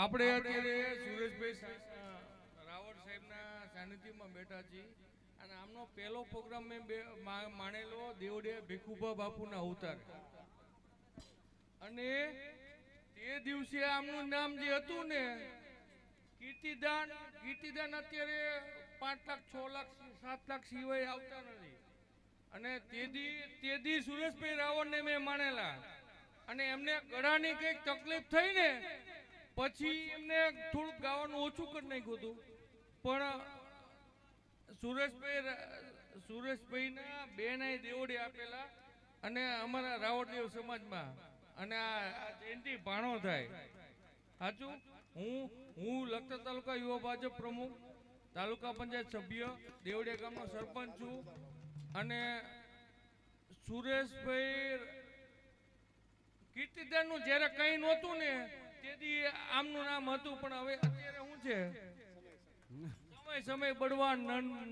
આપણે અત્યારે સુરેશભાઈ રાવળ સાહેબના સાનિધ્યમાં બેઠા છીએ. અને આમનો પહેલો પ્રોગ્રામ મેં માણેલો, દેવડે, ભીખુભા બાપુના અવતાર. અને તે દિવસે આમનું નામ જે હતું ને, કીર્તિદાન કીર્તિદાન અત્યારે પાંચ લાખ, છ લાખ, સાત લાખ સિવાય આવતા નથી. અને તેદી તેદી સુરેશભાઈ રાવણને મેં માણેલા. અને એમને ગળાની કંઈક તકલીફ થઈ ને પછી એમને થોડુંક ગાવાનું ઓછું કરી નાખ્યું હતું. પણ સુરેશભાઈ સુરેશભાઈના બેન દેવડે દેવડી આપેલા અને અમારા રાવળદેવ સમાજમાં. અને આ જયંતિ ભાણો થાય. સાચું? હું હું લખતર તાલુકા યુવા ભાજપ પ્રમુખ, તાલુકા પંચાયત સભ્ય, દેવડિયા ગામનો સરપંચ છું. અને સુરેશભાઈ કીર્તિદાનનું જ્યારે કંઈ નહોતું ને તેથી આમનું નામ હતું પણ હવે અત્યારે શું છે? સમય સમય બળવાન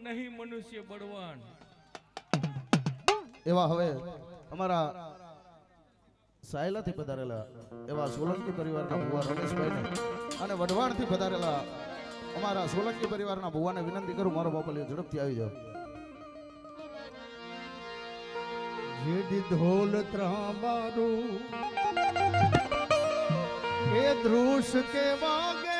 નહીં મનુષ્ય બળવાન. એવા હવે અમારા સાયલાથી પધારેલા એવા સોલંકી પરિવારના ભુવા રમેશભાઈને અને વઢવાણથી પધારેલા અમારા સોલંકી પરિવારના ભુવાને વિનંતી કરું મારો બાપલિયો ઝડપથી આવી જાઓ. જેડી ઢોલ ત્રાંબારું એ ધ્રુષ કે વાગે